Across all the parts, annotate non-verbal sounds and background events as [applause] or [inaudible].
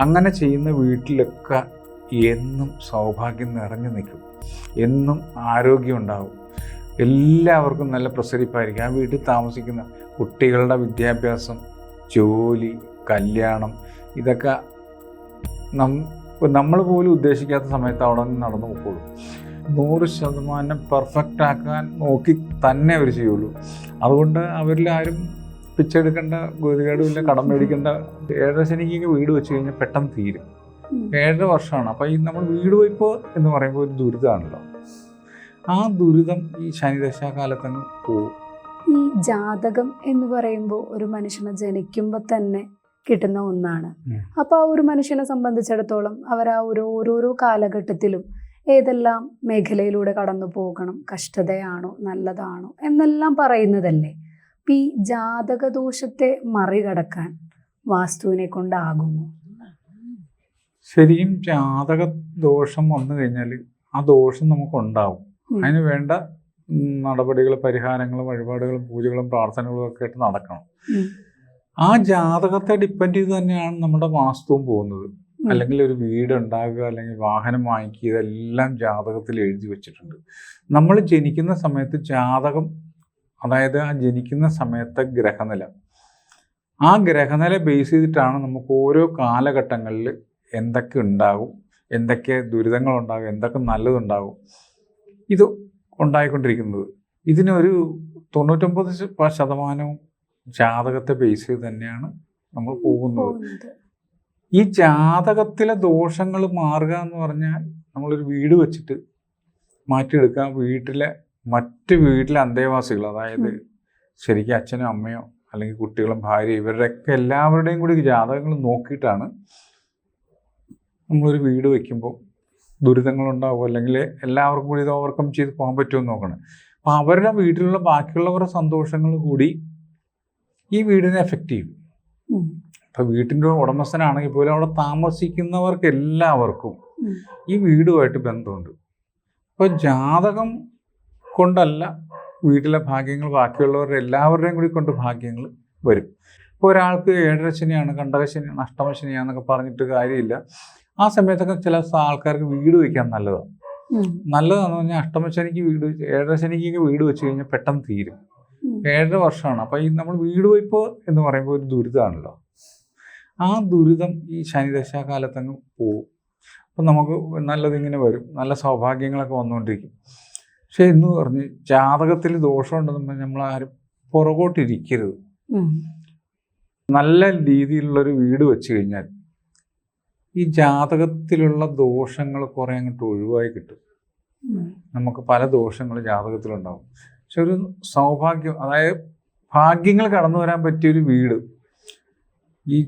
അങ്ങനെ ചെയ്യുന്ന വീട്ടിലൊക്കെ എന്നും സൗഭാഗ്യം നിറഞ്ഞു നിൽക്കും. എന്നും ആരോഗ്യം ഉണ്ടാവും. എല്ലാവർക്കും നല്ല പ്രസരിപ്പായിരിക്കും. ആ വീട്ടിൽ താമസിക്കുന്ന കുട്ടികളുടെ വിദ്യാഭ്യാസം ജോലി കല്യാണം ഇതൊക്കെ നം നമ്മൾ പോലും ഉദ്ദേശിക്കാത്ത സമയത്ത് അവിടെ നിന്ന് നടന്നു പോകുള്ളൂ നൂറ് ശതമാനം പെർഫെക്റ്റ് ആക്കാൻ നോക്കി തന്നെ അവർ ചെയ്യുള്ളൂ. അതുകൊണ്ട് അവരിൽ ആരും പിച്ചെടുക്കേണ്ട ഗതികേടുമില്ല കടം മേടിക്കേണ്ട ഏഴര ശനിക്ക് വീട് വെച്ച് കഴിഞ്ഞാൽ പെട്ടെന്ന് തീരും. ഏഴര വർഷമാണ്. അപ്പം ഈ നമ്മൾ വീട് വയ്പ്പ് എന്ന് പറയുമ്പോൾ ഒരു ദുരിതമാണല്ലോ ആ ദുരിതം ഈ ശനിദശാകാലത്തങ്ങ് പോകും ഈ ജാതകം എന്ന് പറയുമ്പോൾ ഒരു മനുഷ്യനെ ജനിക്കുമ്പോൾ തന്നെ കിട്ടുന്ന ഒന്നാണ്. അപ്പോൾ ആ ഒരു മനുഷ്യനെ സംബന്ധിച്ചിടത്തോളം അവർ ആ ഒരു ഓരോരോ കാലഘട്ടത്തിലും ഏതെല്ലാം മേഖലയിലൂടെ കടന്നു പോകണം കഷ്ടതയാണോ നല്ലതാണോ എന്നെല്ലാം പറയുന്നതല്ലേ? ജാതക ജാതകദോഷത്തെ മറികടക്കാൻ വാസ്തുവിനെ കൊണ്ടാകുമോ? ശരിക്കും ജാതക ദോഷം വന്നു കഴിഞ്ഞാൽ ആ ദോഷം നമുക്കുണ്ടാവും. ഉണ്ടാവും അതിന് വേണ്ട നടപടികൾ പരിഹാരങ്ങളും വഴിപാടുകളും പൂജകളും പ്രാർത്ഥനകളും ഒക്കെ ആയിട്ട് നടക്കണം. ആ ജാതകത്തെ ഡിപ്പെൻഡ് ചെയ്ത് തന്നെയാണ് നമ്മുടെ വാസ്തുവും പോകുന്നത്. അല്ലെങ്കിൽ ഒരു വീട് ഉണ്ടാകുക അല്ലെങ്കിൽ വാഹനം വാങ്ങിക്കുക ഇതെല്ലാം ജാതകത്തിൽ എഴുതി വെച്ചിട്ടുണ്ട്. നമ്മൾ ജനിക്കുന്ന സമയത്ത് ജാതകം അതായത് ആ ജനിക്കുന്ന സമയത്തെ ഗ്രഹനില. ആ ഗ്രഹനില ബേസ് ചെയ്തിട്ടാണ് നമുക്ക് ഓരോ കാലഘട്ടങ്ങളിൽ എന്തൊക്കെ ഉണ്ടാകും എന്തൊക്കെ ദുരിതങ്ങളുണ്ടാകും എന്തൊക്കെ നല്ലതുണ്ടാകും ഇത് ഉണ്ടായിക്കൊണ്ടിരിക്കുന്നത്. ഇതിനൊരു തൊണ്ണൂറ്റൊമ്പത് ശതമാനവും ജാതകത്തെ ബേസ് ചെയ്ത് തന്നെയാണ് നമ്മൾ പോകുന്നത്. ഈ ജാതകത്തിലെ ദോഷങ്ങൾ മാറുക എന്ന് പറഞ്ഞാൽ നമ്മളൊരു വീട് വെച്ചിട്ട് മാറ്റിയെടുക്കുക. വീട്ടിലെ മറ്റ് വീട്ടിലെ അന്തേവാസികൾ അതായത്. ശരിക്കും അച്ഛനും അമ്മയോ അല്ലെങ്കിൽ കുട്ടികളും ഭാര്യ ഇവരുടെയൊക്കെ എല്ലാവരുടെയും കൂടി ജാതകങ്ങൾ നോക്കിയിട്ടാണ് നമ്മളൊരു വീട് വയ്ക്കുമ്പോൾ ദുരിതങ്ങളുണ്ടാവും അല്ലെങ്കിൽ എല്ലാവർക്കും കൂടി ഇത് ഓവർകം ചെയ്ത് പോകാൻ പറ്റുമെന്ന് നോക്കണം അപ്പം അവരുടെ വീട്ടിലുള്ള ബാക്കിയുള്ളവരുടെ സന്തോഷങ്ങൾ കൂടി ഈ വീടിനെ എഫക്റ്റ് ചെയ്യും. ഇപ്പം വീട്ടിന്റെ ഉടമസ്ഥനാണെങ്കിൽ പോലും അവിടെ താമസിക്കുന്നവർക്ക് എല്ലാവർക്കും ഈ വീടുമായിട്ട് ബന്ധമുണ്ട് അപ്പോൾ ജാതകം കൊണ്ടല്ല വീട്ടിലെ ഭാഗ്യങ്ങൾ ബാക്കിയുള്ളവരുടെ എല്ലാവരുടെയും കൂടി കൊണ്ട് ഭാഗ്യങ്ങൾ വരും. ഇപ്പോൾ ഒരാൾക്ക് ഏഴര ശനിയാണ് കണ്ടകശനിയാണ് അഷ്ടമശനിയാന്നൊക്കെ പറഞ്ഞിട്ട് കാര്യമില്ല. ആ സമയത്തൊക്കെ ചില ആൾക്കാർക്ക് വീട് വയ്ക്കാൻ നല്ലതാണ്. നല്ലതാണെന്ന് പറഞ്ഞാൽ അഷ്ടമശനിക്ക് വീട് ഏഴര ശനിക്കൊക്കെ വീട് വെച്ച് കഴിഞ്ഞാൽ പെട്ടെന്ന് തീരും. ഏഴര വർഷമാണ്. അപ്പോൾ ഈ നമ്മൾ വീട് വയ്പ്പ് എന്ന് പറയുമ്പോൾ ഒരു ദുരിതമാണല്ലോ ആ ദുരിതം ഈ ശനിദശാകാലത്തങ്ങ് പോകും അപ്പം നമുക്ക് നല്ലതിങ്ങനെ വരും. നല്ല സൗഭാഗ്യങ്ങളൊക്കെ വന്നുകൊണ്ടിരിക്കും. പക്ഷെ എന്ന് പറഞ്ഞ് ജാതകത്തിൽ ദോഷമുണ്ടെന്ന് പറഞ്ഞാൽ നമ്മൾ ആരും പുറകോട്ടിരിക്കരുത്. നല്ല രീതിയിലുള്ളൊരു വീട് വെച്ച് കഴിഞ്ഞാൽ ഈ ജാതകത്തിലുള്ള ദോഷങ്ങൾ കുറേ അങ്ങോട്ട് ഒഴിവായി കിട്ടും. നമുക്ക് പല ദോഷങ്ങൾ ജാതകത്തിലുണ്ടാവും. പക്ഷെ ഒരു സൗഭാഗ്യം അതായത് ഭാഗ്യങ്ങൾ കടന്നു വരാൻ പറ്റിയൊരു വീട്. ഈ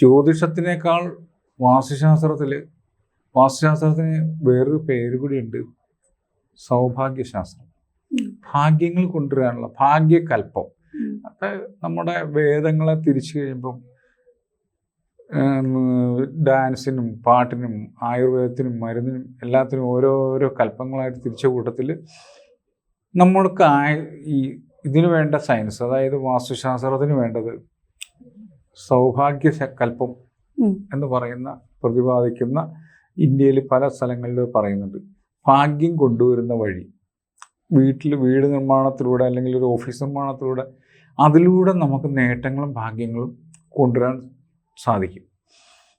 ജ്യോതിഷത്തിനേക്കാൾ വാസ്തുശാസ്ത്രത്തിൽ വാസ്തുശാസ്ത്രത്തിന് വേറൊരു പേര് കൂടിയുണ്ട് സൗഭാഗ്യശാസ്ത്രം. ഭാഗ്യങ്ങൾ കൊണ്ടുവരാനുള്ള ഭാഗ്യകൽപ്പം. അത് നമ്മുടെ വേദങ്ങളെ തിരിച്ചു കഴിയുമ്പം ഡാൻസിനും പാട്ടിനും ആയുർവേദത്തിനും മരുന്നിനും എല്ലാത്തിനും ഓരോരോ കൽപ്പങ്ങളായിട്ട് തിരിച്ച കൂട്ടത്തിൽ നമ്മൾക്ക് ആയ- ഈ ഇതിനു വേണ്ട സയൻസ് അതായത് വാസ്തുശാസ്ത്രത്തിന് വേണ്ടത് സൗഭാഗ്യ കൽപ്പം എന്ന് പറയുന്ന പ്രതിപാദിക്കുന്ന ഇന്ത്യയിൽ പല സ്ഥലങ്ങളിലും പറയുന്നുണ്ട്. ഭാഗ്യം കൊണ്ടുവരുന്ന വഴി. വീട്ടിൽ വീട് നിർമ്മാണത്തിലൂടെ അല്ലെങ്കിൽ ഒരു ഓഫീസ് നിർമ്മാണത്തിലൂടെ അതിലൂടെ നമുക്ക് നേട്ടങ്ങളും ഭാഗ്യങ്ങളും കൊണ്ടുവരാൻ സാധിക്കും.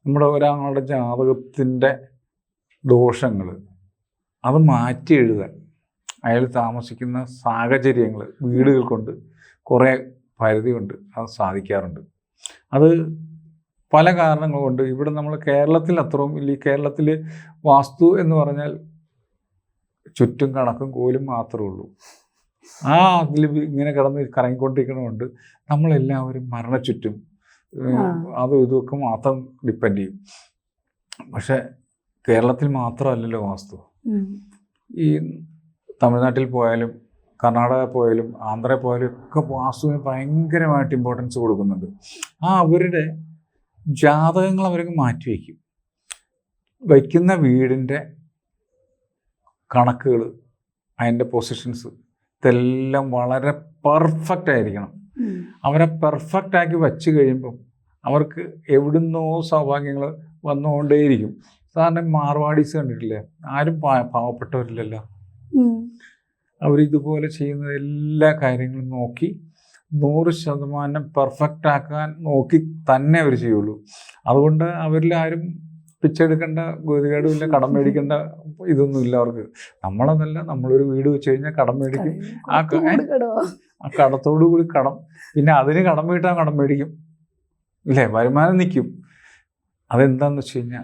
നമ്മുടെ ഒരാളുടെ ജാതകത്തിന്റെ ദോഷങ്ങൾ അത് മാറ്റി എഴുതാൻ അയാൾ താമസിക്കുന്ന സാഹചര്യങ്ങൾ വീടുകൾ കൊണ്ട് കുറേ പരിധിയുണ്ട് അത് സാധിക്കാറുണ്ട്. അത് പല കാരണങ്ങൾ കൊണ്ട്. ഇവിടെ നമ്മൾ കേരളത്തിൽ അത്രയും ഇല്ല കേരളത്തിൽ വാസ്തു എന്ന് പറഞ്ഞാൽ ചുറ്റും കണക്കും കോലും മാത്രമേ ഉള്ളൂ. ആ അതിൽ ഇങ്ങനെ കിടന്ന് കറങ്ങിക്കൊണ്ടിരിക്കണമുണ്ട് നമ്മളെല്ലാവരും മരണച്ചുറ്റും അതും ഇതുമൊക്കെ മാത്രം ഡിപ്പെൻഡ് ചെയ്യും. പക്ഷെ കേരളത്തിൽ മാത്രമല്ലല്ലോ വാസ്തു. ഈ തമിഴ്നാട്ടിൽ പോയാലും കർണാടക പോയാലും ആന്ധ്രയിൽ പോയാലും ഒക്കെ വാസ്തുവിന് ഭയങ്കരമായിട്ട് ഇമ്പോർട്ടൻസ് കൊടുക്കുന്നുണ്ട്. ആ അവരുടെ ജാതകങ്ങൾ മാറ്റി മാറ്റിവെക്കും. വയ്ക്കുന്ന വീടിന്റെ കണക്കുകൾ അതിന്റെ പൊസിഷൻസ് ഇതെല്ലാം വളരെ പെർഫെക്റ്റ് ആയിരിക്കണം. അവരെ പെർഫെക്റ്റ് ആക്കി വച്ച് കഴിയുമ്പം അവർക്ക് എവിടുന്നോ സൗഭാഗ്യങ്ങൾ വന്നുകൊണ്ടേയിരിക്കും. സാധാരണ മാർവാടീസ് കണ്ടിട്ടില്ലേ? ആരും പാ- പാവപ്പെട്ടവരില്ലല്ലോ. അവരിതുപോലെ ചെയ്യുന്ന എല്ലാ കാര്യങ്ങളും നോക്കി നൂറ് ശതമാനം പെർഫെക്റ്റ് ആക്കാൻ നോക്കി തന്നെ അവർ ചെയ്യുള്ളൂ. അതുകൊണ്ട് അവരിൽ ആരും പിച്ചെടുക്കേണ്ട ഗതികേടുമില്ല കടം മേടിക്കേണ്ട ഇതൊന്നും ഇല്ല അവർക്ക്. നമ്മളതല്ല നമ്മളൊരു വീട് വെച്ച് കഴിഞ്ഞാൽ കടം മേടിക്കും. ആ. ആ കടത്തോടു കൂടി കടം. പിന്നെ അതിന് കടം വീട്ടാൻ കടം മേടിക്കും. ഇല്ലേ? വരുമാനം നിൽക്കും. അതെന്താന്ന് വെച്ച് കഴിഞ്ഞാൽ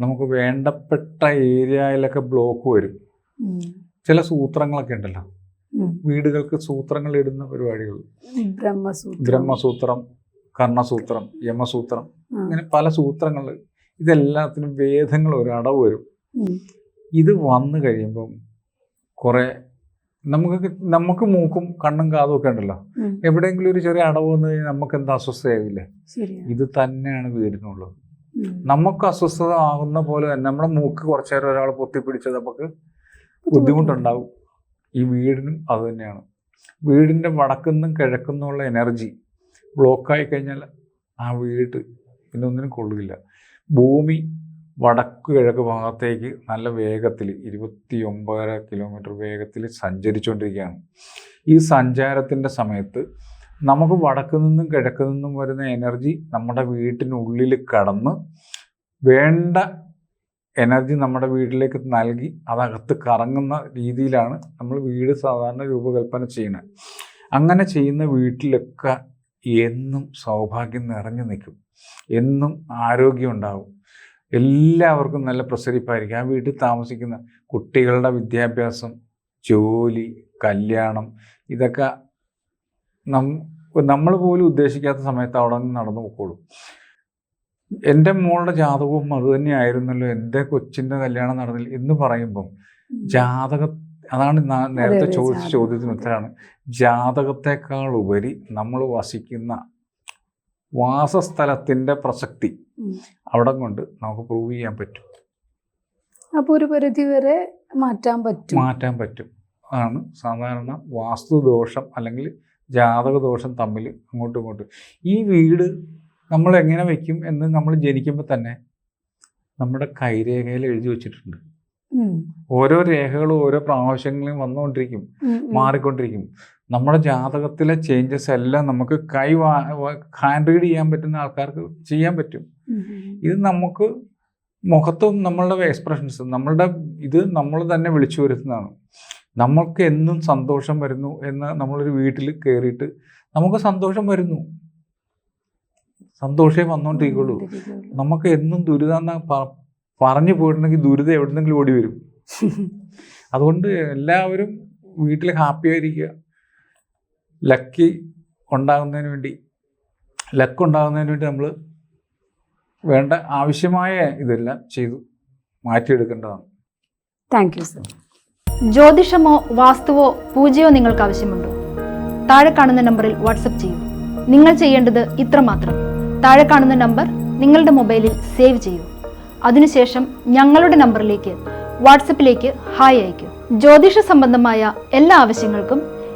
നമുക്ക് വേണ്ടപ്പെട്ട ഏരിയയിലൊക്കെ ബ്ലോക്ക് വരും. ചില സൂത്രങ്ങളൊക്കെ ഉണ്ടല്ലോ. വീടുകൾക്ക് സൂത്രങ്ങൾ ഇടുന്ന പരിപാടികൾ. ബ്രഹ്മസൂത്രം. കർണസൂത്രം യമസൂത്രം. ഇങ്ങനെ പല സൂത്രങ്ങൾ ഇതെല്ലാത്തിനും വേദങ്ങൾ ഒരു അടവ് വരും ഇത് വന്നു കഴിയുമ്പം കുറേ നമുക്ക് നമുക്ക് മൂക്കും കണ്ണും കാതും ഒക്കെ ഉണ്ടല്ലോ. എവിടെയെങ്കിലും ഒരു ചെറിയ അടവ് വന്നു കഴിഞ്ഞാൽ നമുക്ക് എന്താ അസ്വസ്ഥയാകില്ലേ ഇത് തന്നെയാണ് വീടിനുള്ളത്. നമുക്ക് അസ്വസ്ഥത ആകുന്ന പോലെ തന്നെ നമ്മുടെ മൂക്ക് കുറച്ചു നേരം ഒരാൾ പൊത്തിപ്പിടിച്ചത് നമുക്ക് ബുദ്ധിമുട്ടുണ്ടാവും. ഈ വീടിനും അത് തന്നെയാണ്. വീടിന്റെ വടക്കുന്നും കിഴക്കുന്നുള്ള എനർജി ബ്ലോക്കായി കഴിഞ്ഞാൽ ആ വീട് പിന്നെ ഒന്നിനും കൊള്ളില്ല ഭൂമി വടക്ക് കിഴക്ക് ഭാഗത്തേക്ക് നല്ല വേഗത്തിൽ ഇരുപത്തി ഒമ്പതര കിലോമീറ്റർ വേഗത്തിൽ സഞ്ചരിച്ചുകൊണ്ടിരിക്കുകയാണ്. ഈ സഞ്ചാരത്തിന്റെ സമയത്ത് നമുക്ക് വടക്ക് നിന്നും കിഴക്ക് നിന്നും വരുന്ന എനർജി നമ്മുടെ വീട്ടിനുള്ളിൽ കടന്ന് വേണ്ട എനർജി നമ്മുടെ വീട്ടിലേക്ക് നൽകി അതകത്ത് കറങ്ങുന്ന രീതിയിലാണ് നമ്മൾ വീട് സാധാരണ രൂപകൽപ്പന ചെയ്യുന്നത്. അങ്ങനെ ചെയ്യുന്ന വീട്ടിലൊക്കെ എന്നും സൗഭാഗ്യം നിറഞ്ഞു നിൽക്കും. എന്നും ആരോഗ്യം ഉണ്ടാവും എല്ലാവർക്കും നല്ല പ്രസരിപ്പായിരിക്കും. ആ വീട്ടിൽ താമസിക്കുന്ന കുട്ടികളുടെ വിദ്യാഭ്യാസം ജോലി കല്യാണം ഇതൊക്കെ നം നമ്മൾ പോലും ഉദ്ദേശിക്കാത്ത സമയത്ത് അവിടെ നിന്ന് നടന്നു പോയിക്കോളും എന്റെ മോളുടെ ജാതകവും അതുതന്നെയായിരുന്നല്ലോ എന്റെ കൊച്ചിന്റെ കല്യാണം നടന്നില്ല എന്ന് പറയുമ്പം ജാതക അതാണ് നേരത്തെ ചോദിച്ച ചോദ്യത്തിന് ഉത്തരമാണ് ജാതകത്തെക്കാൾ ഉപരി നമ്മൾ വസിക്കുന്ന വാസസ്ഥലത്തിന്റെ പ്രസക്തി. അവിടെ കൊണ്ട് നമുക്ക് പ്രൂവ് ചെയ്യാൻ പറ്റും. അപ്പൊ ഒരു പരിധി വരെ മാറ്റാൻ പറ്റും. മാറ്റാൻ പറ്റും. ആണ് സാധാരണ വാസ്തുദോഷം അല്ലെങ്കിൽ ജാതക ദോഷം തമ്മിൽ അങ്ങോട്ടും ഇങ്ങോട്ടും. ഈ വീട് നമ്മൾ എങ്ങനെ വെക്കും എന്ന് നമ്മൾ ജനിക്കുമ്പോൾ തന്നെ നമ്മുടെ കൈരേഖയിൽ എഴുതി വെച്ചിട്ടുണ്ട്. ഓരോ രേഖകളും ഓരോ പ്രാവശ്യങ്ങളും വന്നുകൊണ്ടിരിക്കും. മാറിക്കൊണ്ടിരിക്കും. നമ്മുടെ ജാതകത്തിലെ ചേഞ്ചസ് എല്ലാം നമുക്ക് കൈ ഹാൻഡ് റീഡ് ചെയ്യാൻ പറ്റുന്ന ആൾക്കാർക്ക് ചെയ്യാൻ പറ്റും. ഇത് നമുക്ക് മുഖത്തും നമ്മളുടെ എക്സ്പ്രഷൻസ് നമ്മളുടെ ഇത് നമ്മൾ തന്നെ വിളിച്ചു വരുത്തുന്നതാണ്. നമ്മൾക്ക് എന്നും സന്തോഷം വരുന്നു എന്ന് നമ്മളൊരു വീട്ടിൽ കയറിയിട്ട് നമുക്ക് സന്തോഷം വരുന്നു. സന്തോഷമേ വന്നുകൊണ്ടിരിക്കുള്ളൂ നമുക്ക് എന്നും ദുരിതം പറഞ്ഞു പോയിട്ടുണ്ടെങ്കിൽ ദുരിതം എവിടെന്നെങ്കിലും ഓടി വരും. [laughs] അതുകൊണ്ട് എല്ലാവരും വീട്ടിൽ ഹാപ്പി ആയിരിക്കുക. ലക്കി ഉണ്ടാകുന്നതിന് വേണ്ടി ലക്ക് ഉണ്ടാകുന്നതിന് വേണ്ടി നമ്മൾ വേണ്ട ആവശ്യമായ ഇതെല്ലാം ചെയ്തു മാറ്റിയെടുക്കേണ്ടതാണ്. താങ്ക് യു സർ ജ്യോതിഷമോ വാസ്തുവോ പൂജയോ നിങ്ങൾക്ക് ആവശ്യമുണ്ടോ? താഴെ കാണുന്ന നമ്പറിൽ വാട്സപ്പ് ചെയ്യൂ. നിങ്ങൾ ചെയ്യേണ്ടത് ഇത്രമാത്രം താഴെ കാണുന്ന നമ്പർ നിങ്ങളുടെ മൊബൈലിൽ സേവ് ചെയ്യൂ. അതിനുശേഷം ഞങ്ങളുടെ നമ്പറിലേക്ക് വാട്സപ്പിലേക്ക് ഹായ് അയയ്ക്കൂ. ജ്യോതിഷ സംബന്ധമായ എല്ലാ ആവശ്യങ്ങൾക്കും